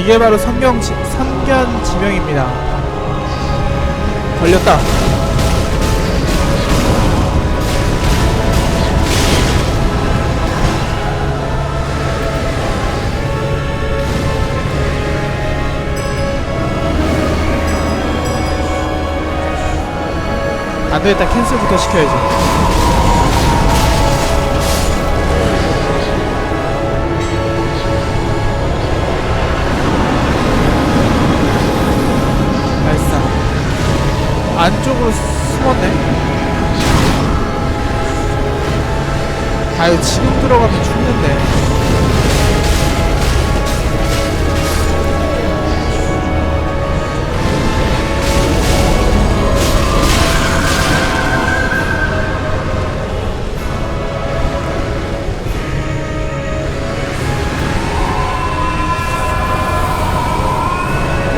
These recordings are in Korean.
이게 바로 선경 지, 선견 지명입니다. 걸렸다. 안 되겠다. 캔슬부터 시켜야지. 안쪽으로 숨었네. 아유, 지금 들어가면 죽는데.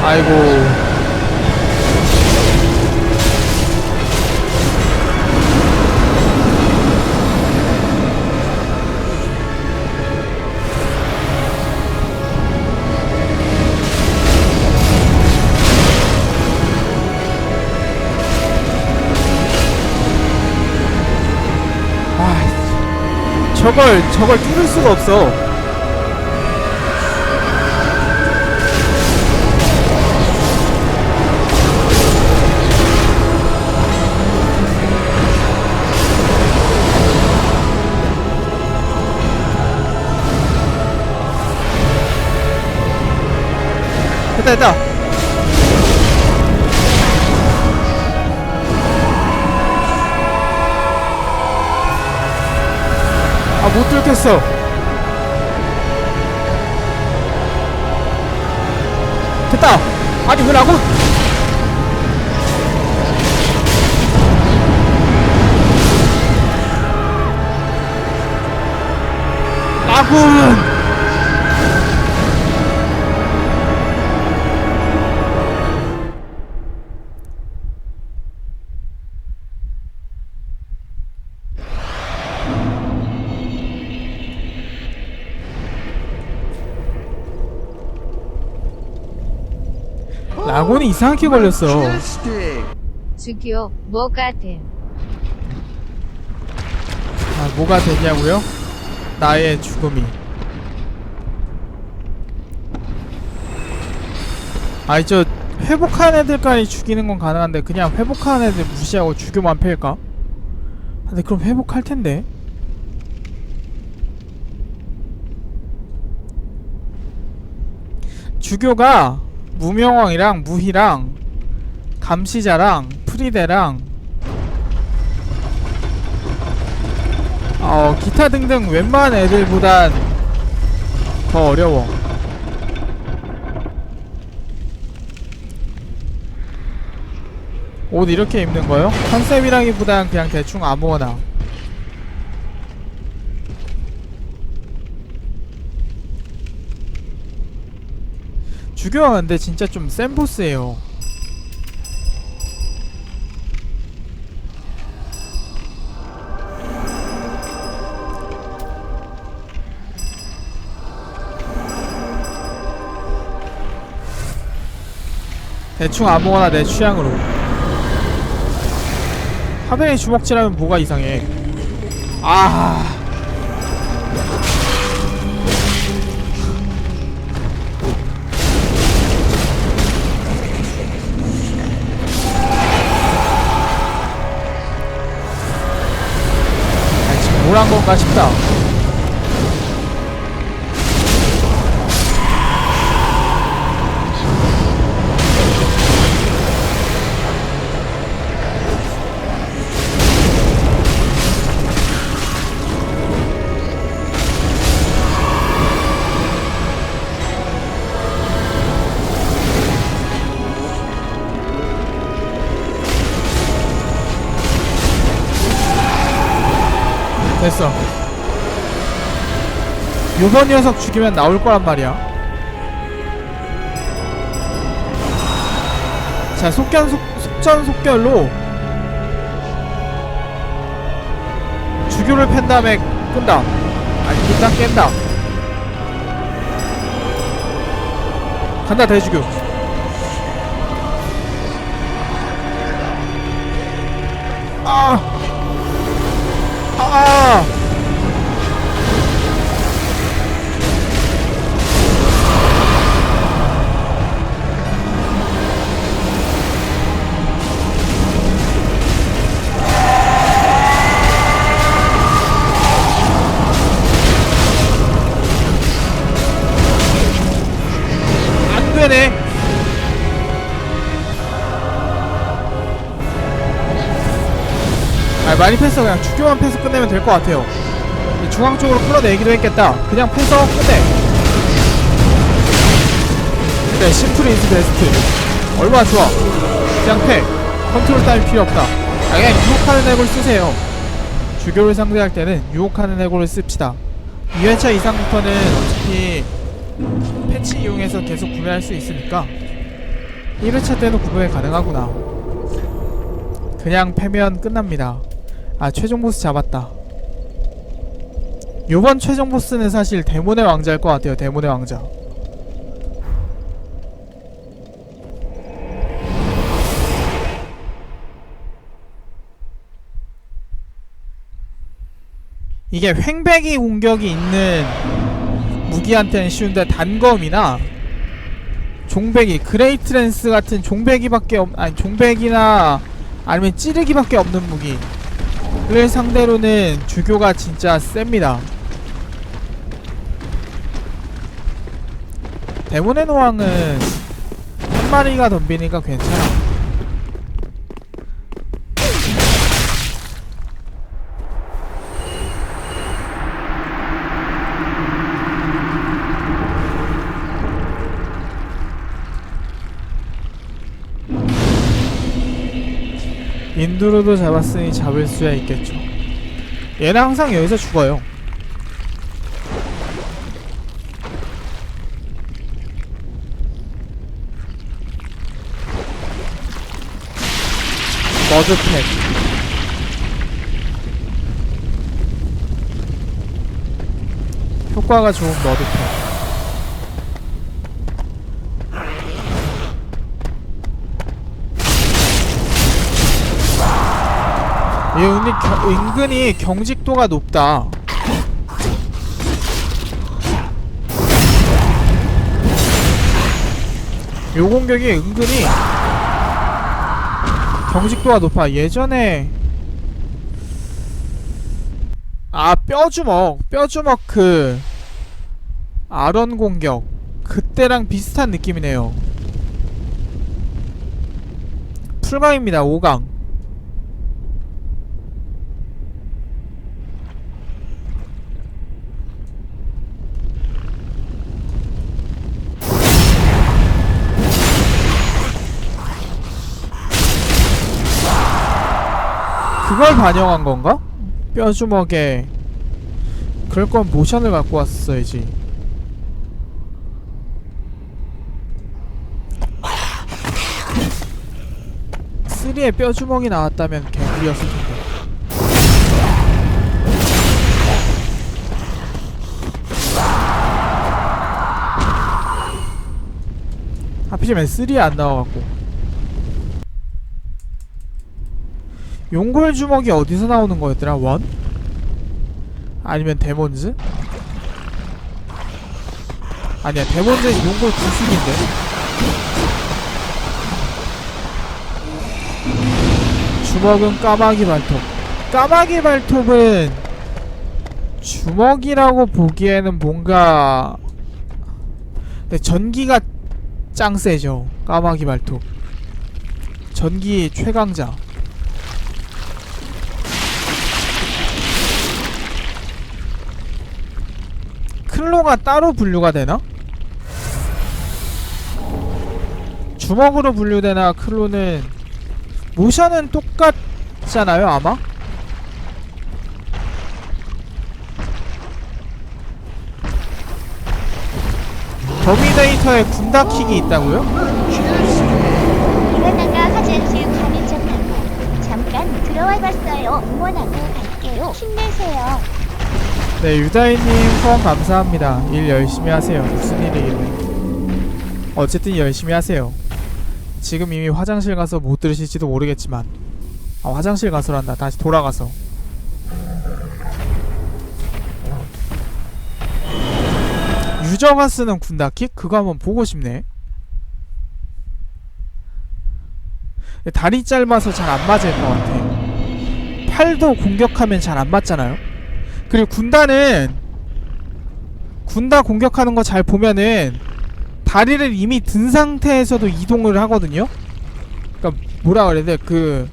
아이고. 저걸 저걸 뚫을 수가 없어. 됐다 됐다. 아 못 뚫겠어. 됐다. 아니 왜 라고? 아군. 라곤이 이상하게 걸렸어. 주교 뭐가 됨? 아, 뭐가 됐냐고요? 나의 죽음이. 아이 저 회복한 애들까지 죽이는 건 가능한데 그냥 회복한 애들 무시하고 죽여만 팰까? 근데 그럼 회복할 텐데. 주교가 무명왕이랑 무희랑 감시자랑 프리데랑 어 기타 등등 웬만한 애들보단 더 어려워. 옷 이렇게 입는 거요? 컨셉이라기보단 그냥 대충 아무거나. 주교가 근데 진짜 좀 센 보스예요. 대충 아무거나 내 취향으로. 하빈의 주먹질하면 뭐가 이상해? 아. 뭘 한 건가 싶다. 됐어. 요번 녀석 죽이면 나올 거란 말이야. 자, 속견 속, 속전 속결로 주교를 팬 다음에 끈다. 아니, 일단 깬다. 간다 대주교 아 많이 패서 그냥 주교만 패서 끝내면 될 것 같아요. 이 중앙 쪽으로 끌어내기로 했겠다. 그냥 패서 끝내. 네, 심플 이즈 베스트. 얼마나 좋아. 그냥 패. 컨트롤 따위 필요 없다. 아, 그냥 유혹하는 애골 쓰세요. 주교를 상대할 때는 유혹하는 애골을 씁시다. 2회차 이상부터는 어차피 패치 이용해서 계속 구매할 수 있으니까 1회차 때도 구매 가능하구나 그냥 패면 끝납니다 아 최종 보스 잡았다. 요번 최종 보스는 사실 데몬의 왕자일 것 같아요 데몬의 왕자. 이게 횡배기 공격이 있는 무기한테는 쉬운데 단검이나 종배기 그레이트랜스 같은 종배기밖에 없 아니 종배기나 아니면 찌르기밖에 없는 무기 를 상대로는 주교가 진짜 셉니다. 데몬의 노왕은 한 마리가 덤비니까 괜찮아. 인두로도 잡았으니 잡을 수야 있겠죠. 얘는 항상 여기서 죽어요. 머드팩. 효과가 좋은 머드팩. 은근히, 경직도가 높다. 요 공격이 은근히 경직도가 높아. 예전에 아 뼈주먹 뼈주먹 그 아런 공격 그때랑 비슷한 느낌이네요. 풀강입니다. 5강. 그걸 반영한 건가? 뼈주먹에 그럴 건 모션을 갖고 왔어야지. 쓰리에 뼈주먹이 나왔다면 개구리였을 텐데. 하필이면 3에 안 나와갖고. 용골 주먹이 어디서 나오는 거였더라? 원? 아니면 데몬즈? 아니야 데몬즈는 용골 구식인데 주먹은 까마귀 발톱 까마귀 발톱은 주먹이라고 보기에는 뭔가 근데 전기가 짱 세죠 까마귀 발톱 전기 최강자 클로가 따로 분류가 되나? 주먹으로 분류되나 클로는 모션은 똑같잖아요 아마? 더미네이터에 군다킥이 있다고요? 이러다가 화장실 가는 척하고 잠깐 들어와 봤어요. 응원하고 갈게요. 힘내세요. 네 유다이님 후원 감사합니다 일 열심히 하세요 무슨 일이길래 어쨌든 열심히 하세요. 지금 이미 화장실 가서 못 들으실지도 모르겠지만 아 화장실 가서란다. 다시 돌아가서 유저가 쓰는 군다킥 그거 한번 보고 싶네. 다리 짧아서 잘 안 맞을 것 같아. 팔도 공격하면 잘 안 맞잖아요. 그리고 군다는 군다 공격하는 거 잘 보면은 다리를 이미 든 상태에서도 이동을 하거든요. 그러니까 뭐라 그래야 돼? 그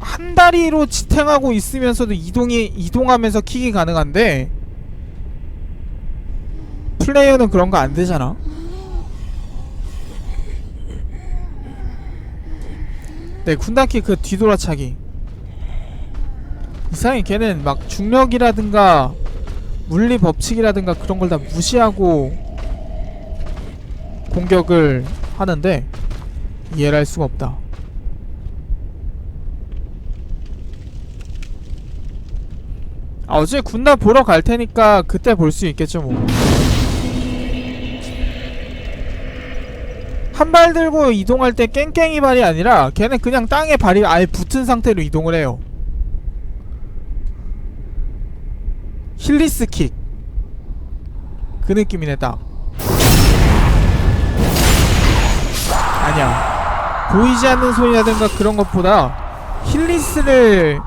한 다리로 지탱하고 있으면서도 이동이 이동하면서 킥이 가능한데 플레이어는 그런 거 안 되잖아. 네, 군다키 그 뒤돌아차기. 이상해 걔는 막 중력이라든가 물리 법칙이라든가 그런 걸 다 무시하고 공격을 하는데 이해를 할 수가 없다. 아, 어제 군다 보러 갈 테니까 그때 볼 수 있겠죠, 뭐. 한 발 들고 이동할 때 깽깽이 발이 아니라 걔는 그냥 땅에 발이 아예 붙은 상태로 이동을 해요. 힐리스 킥. 그 느낌이네, 딱. 아니야. 보이지 않는 소리라든가 그런 것보다 힐리스를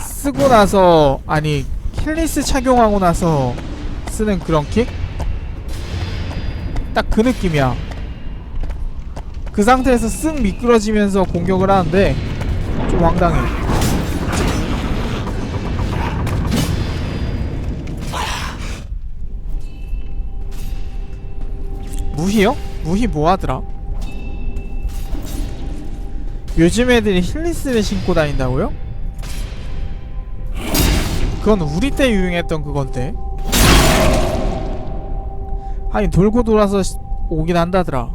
쓰고 나서 아니 힐리스 착용하고 나서 쓰는 그런 킥? 딱 그 느낌이야. 그 상태에서 쓱 미끄러지면서 공격을 하는데 좀 황당해. 무희요? 무희 뭐하더라? 요즘 애들이 힐리스를 신고 다닌다고요? 그건 우리 때 유행했던 그건데 하긴 돌고 돌아서 시- 오긴 한다더라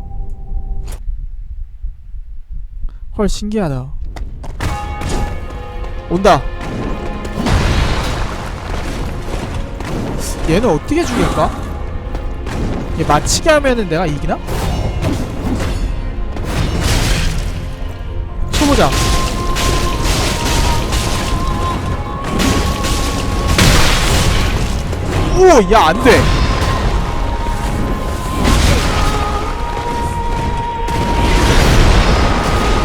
헐 신기하다 온다 얘는 어떻게 죽일까? 얘 맞히게 하면은 내가 이기나? 쳐보자 오! 야 안돼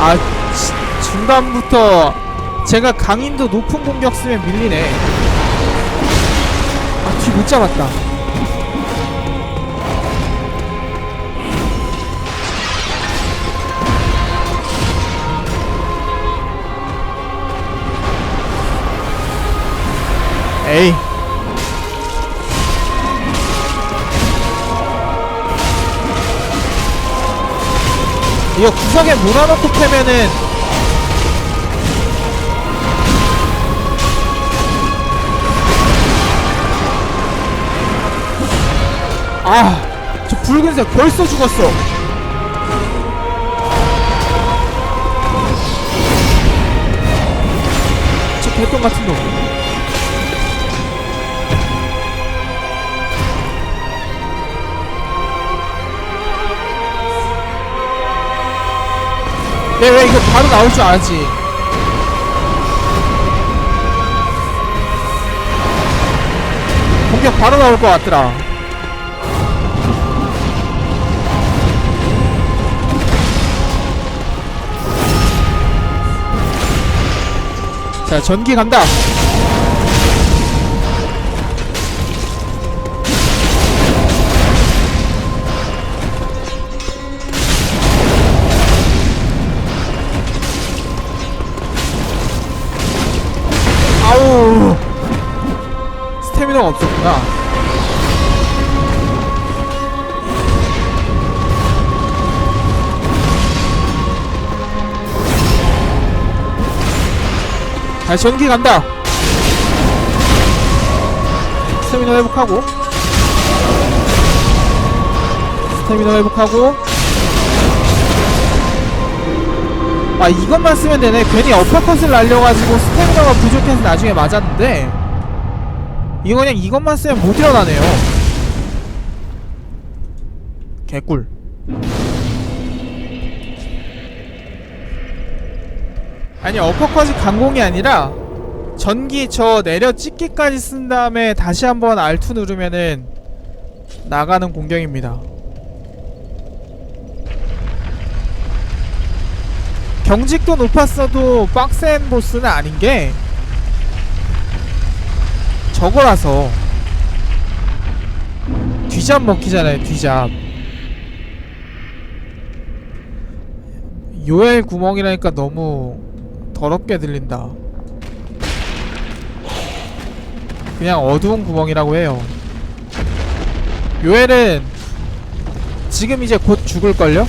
아 지- 중간부터 제가 강인도 높은 공격 쓰면 밀리네 아 뒤 못 잡았다 에이 이거 구석에 몰아넣고 패면은 아, 저 붉은색 벌써 죽었어. 저 개똥 같은 놈. 네, 왜 이거 바로 나올 줄 알았지. 공격 바로 나올 것 같더라. 자, 전기 간다. 스태미너가 없었구나. 다시 전기 간다. 스태미너 회복하고. 스태미너 회복하고. 아 이것만 쓰면 되네. 괜히 어퍼컷을 날려가지고 스태미너가 부족해서 나중에 맞았는데 이거 그냥 이것만 쓰면 못 일어나네요. 개꿀. 아니 어퍼컷이 강공이 아니라 전기 저 내려 찍기까지 쓴 다음에 다시 한번 R2 누르면은 나가는 공격입니다. 경직도 높았어도 빡센 보스는 아닌 게 저거라서 뒤잡 먹히잖아요 뒤잡. 요엘 구멍이라니까 너무 더럽게 들린다. 그냥 어두운 구멍이라고 해요. 요엘은 지금 이제 곧 죽을걸요?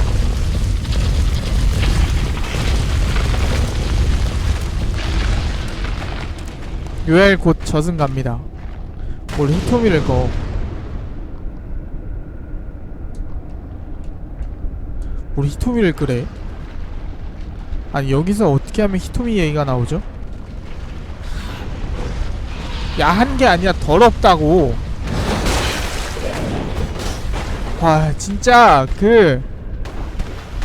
요엘 곧 저승 갑니다 뭘 히토미를 거 우리 히토미를 끄래? 아니 여기서 어떻게 하면 히토미 얘기가 나오죠? 야한 게 아니라 더럽다고 와 진짜 그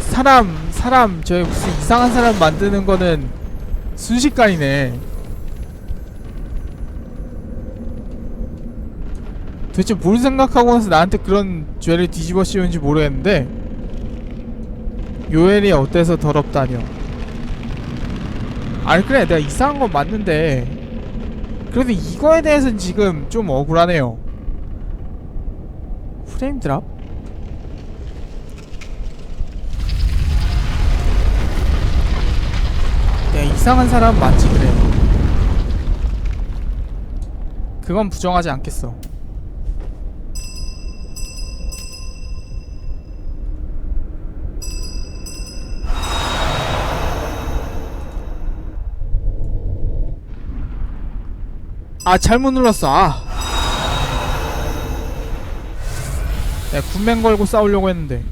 사람 사람 저 무슨 이상한 사람 만드는 거는 순식간이네 도대체 뭘 생각하고 나서 나한테 그런 죄를 뒤집어 씌우는지 모르겠는데 요엘이 어때서 더럽다뇨? 아니 그래. 내가 이상한 건 맞는데 그래도 이거에 대해서는 지금 좀 억울하네요. 프레임 드랍? 내가 이상한 사람 맞지 그래. 그건 부정하지 않겠어 아 잘못 눌렀어. 아. 내가 군맨 걸고 싸우려고 했는데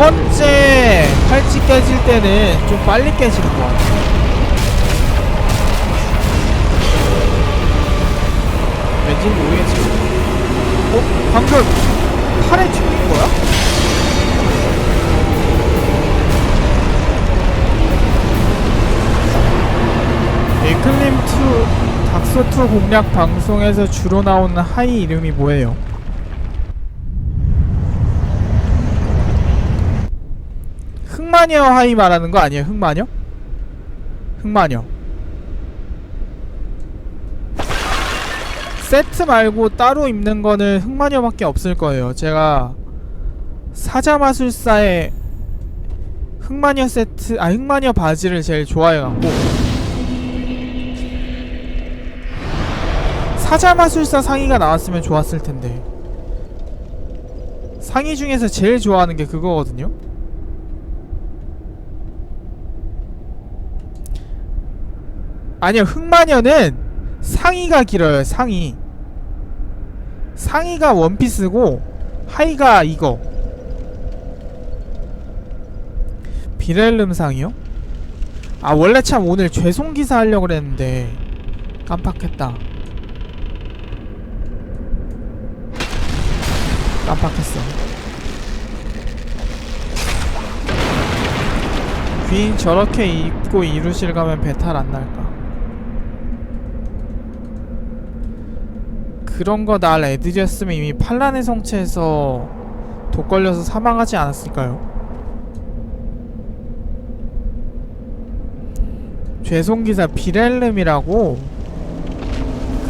번째 팔찌 깨질 때는 좀 빨리 깨지는 것 같아. 왠지 모르겠지. 어? 방금 팔에 튕긴 거야? 에클림2 닥서2 공략 방송에서 주로 나오는 하이 이름이 뭐예요? 흑마녀 하이 말하는 거 아니에요? 흑마녀? 흑마녀. 세트 말고 따로 입는 거는 흑마녀밖에 없을 거예요. 제가 사자마술사의 흑마녀 세트 아 흑마녀 바지를 제일 좋아해갖고. 사자마술사 상의가 나왔으면 좋았을 텐데. 상의 중에서 제일 좋아하는 게 그거거든요 아니요 흑마녀는 상의가 길어요 상의. 상의가 원피스고 하의가 이거. 비렐름 상이요? 아 원래 참 오늘 죄송기사 하려고 그랬는데 깜빡했다. 깜빡했어. 귀인 저렇게 입고 이루실 가면 배탈 안 날까 그런 거 날 애들이었으면 이미 판란의 성체에서 독 걸려서 사망하지 않았을까요? 죄송기사 비렐름이라고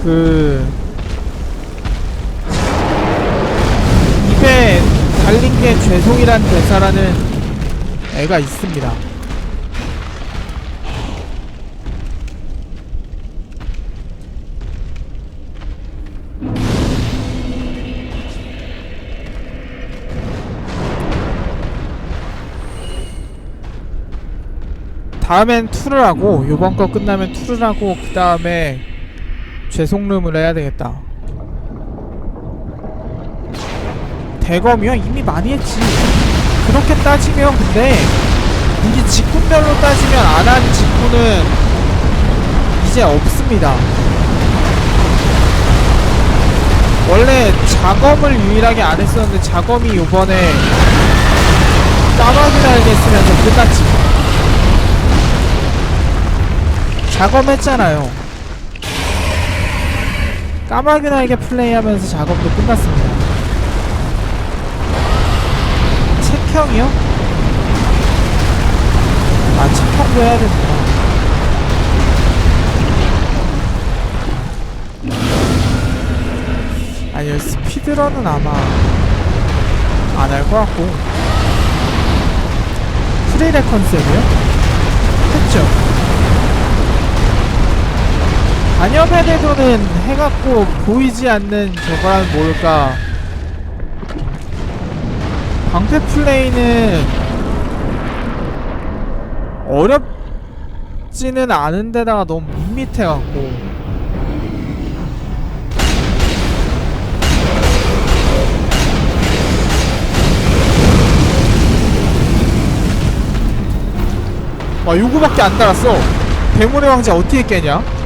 그 입에 달린 게 죄송이란 대사라는 애가 있습니다. 다음엔 투를 하고 요번 거 끝나면 투를 하고 그 다음에 죄송름을 해야 되겠다. 대검이요? 이미 많이 했지. 그렇게 따지면 근데 이게 직군별로 따지면 안 한 직군은 이제 없습니다. 원래 작업을 유일하게 안 했었는데 작업이 요번에 까마귀 날개 쓰면서 끝났 작업했잖아요. 까마귀 날개 플레이하면서 작업도 끝났습니다. 책형이요? 아 책형도 해야 됩니다. 아니요 스피드런은 아마 안 할 것 같고. 프리레 컨셉이요? 했죠 대도는 해갖고 보이지 않는 저거란 뭘까? 방패 플레이는 어렵지는 않은데다가 너무 밋밋해갖고. 와 요거밖에 안 달았어. 괴물의 왕자 어떻게 깨냐?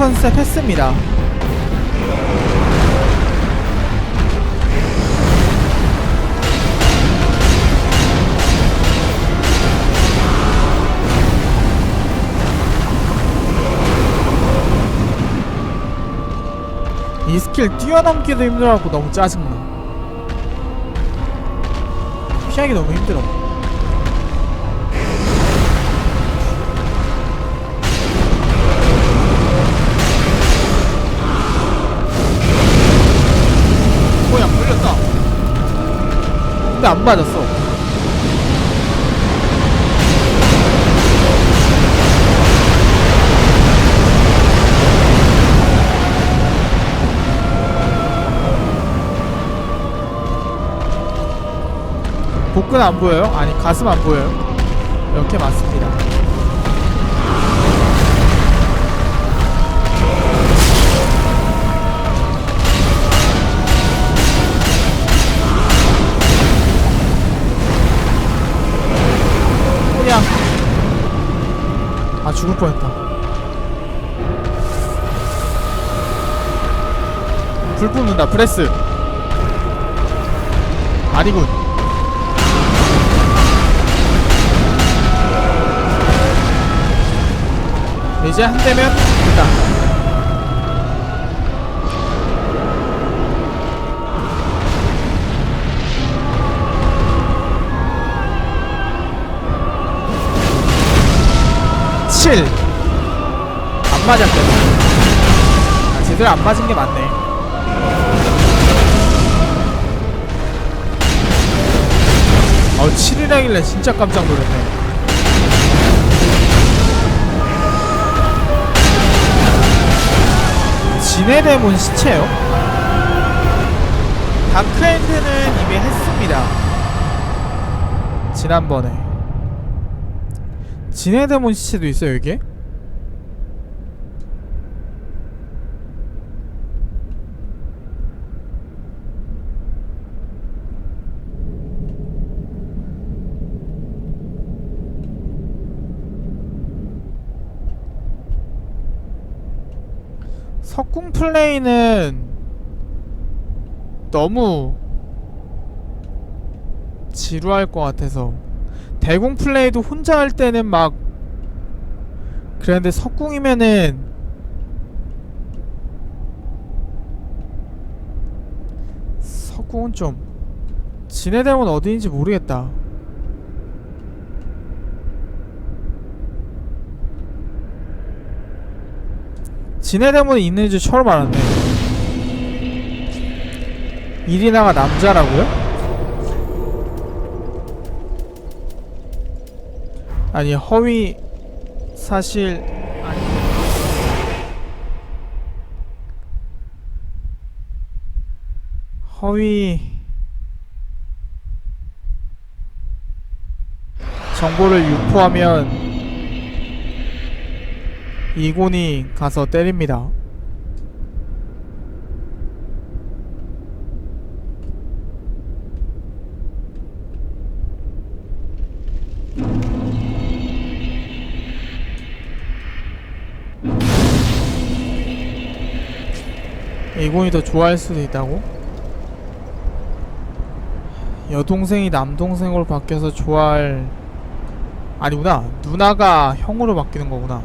컨셉 했습니다. 이 스킬 뛰어넘기도 힘들어갖고 너무 짜증나. 피하기 너무 힘들어 근데 안 맞았어 복근 안 보여요? 아니 가슴 안 보여요? 이렇게 맞습니다 아 죽을 뻔했다. 불 뿜는다 프레스. 아니군. 이제 한 대면 됐다 칠안 맞았거든 아, 제대로 안 맞은 게 맞네 어 7이라길래 진짜 깜짝 놀랐네 진해대문 시체요? 다크엔드는 이미 했습니다. 지난번에. 진해대문 시체도 있어요, 이게? 석궁 플레이는 너무 지루할 것 같아서 대궁 플레이도 혼자 할 때는 막 그랬는데 석궁이면은 헛구은 좀 진해대문 어디인지 모르겠다 진해대문에 있는 줄 처음 알았네 이리나가 남자라고요? 아니 허위 사실 아니 허위 정보를 유포하면 이곤이 가서 때립니다. 이곤이 더 좋아할 수도 있다고? 여동생이 남동생으로 바뀌어서 좋아할 아니구나. 누나가 형으로 바뀌는 거구나.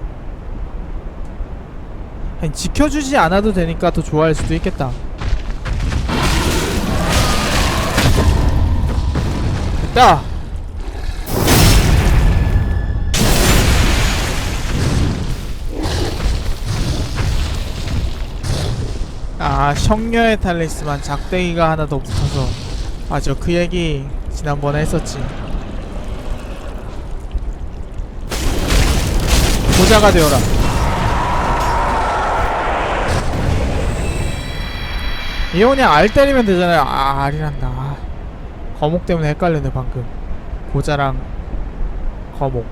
아니 지켜주지 않아도 되니까 더 좋아할 수도 있겠다. 됐다 아 성녀의 탈리스만 작대기가 하나 더 붙어서 맞아 그 얘기 지난번에 했었지. 보자가 되어라. 이거 그냥 알 때리면 되잖아요. 아 알이란다. 아, 거목 때문에 헷갈렸네 방금. 보자랑 거목.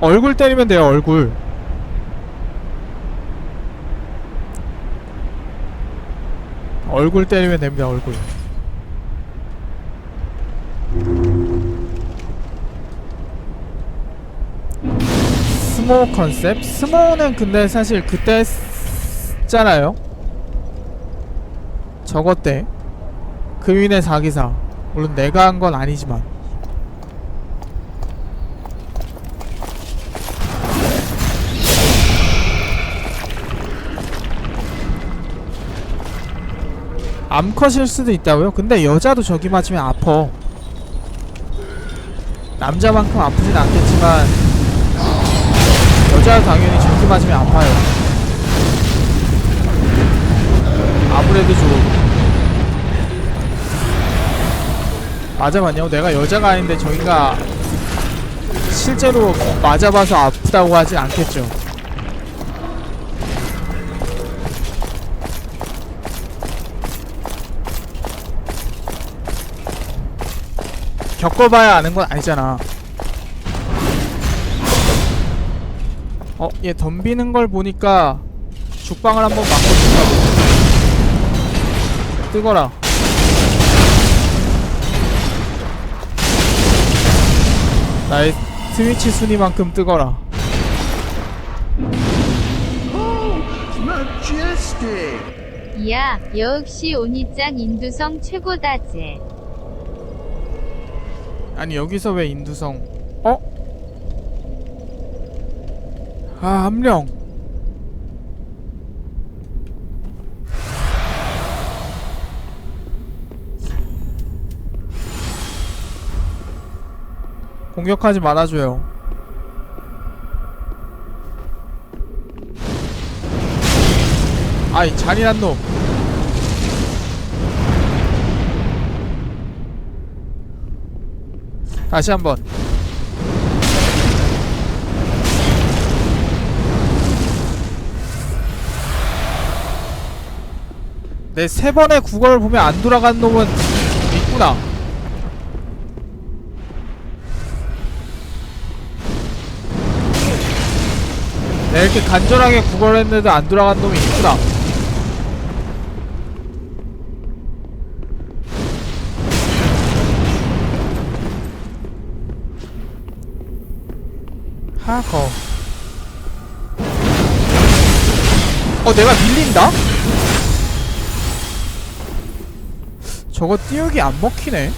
얼굴 때리면 돼요 얼굴 얼굴 때리면 됩니다 얼굴. 스모 컨셉? 스모는 근데 사실 그때 했잖아요. 저거 때 금인의 사기사. 물론 내가 한 건 아니지만 암컷일 수도 있다고요? 근데 여자도 저기 맞으면 아퍼. 남자만큼 아프진 않겠지만 여자 당연히 저기 맞으면 아파요. 아무래도 좀 맞아봤냐고? 내가 여자가 아닌데 저기가 실제로 맞아봐서 아프다고 하진 않겠죠 겪어봐야 아는 건 아니잖아 어, 얘 덤비는 걸 보니까 죽방을 한번 맞고 싶다고 뜨거라 나의 트위치 순위만큼 뜨거라 Majestic! 야, 역시 오니짱 인두성 최고다제. 아니 여기서 왜 인두성? 어? 아 함령. 공격하지 말아줘요. 아이 잔인한 놈 다시 한번. 내 세 번의 국어를 보면 안 돌아간 놈은 있구나. 내가 이렇게 간절하게 국어를 했는데도 안 돌아간 놈이 있구나 하거 어 내가 밀린다? 저거 띄우기 안 먹히네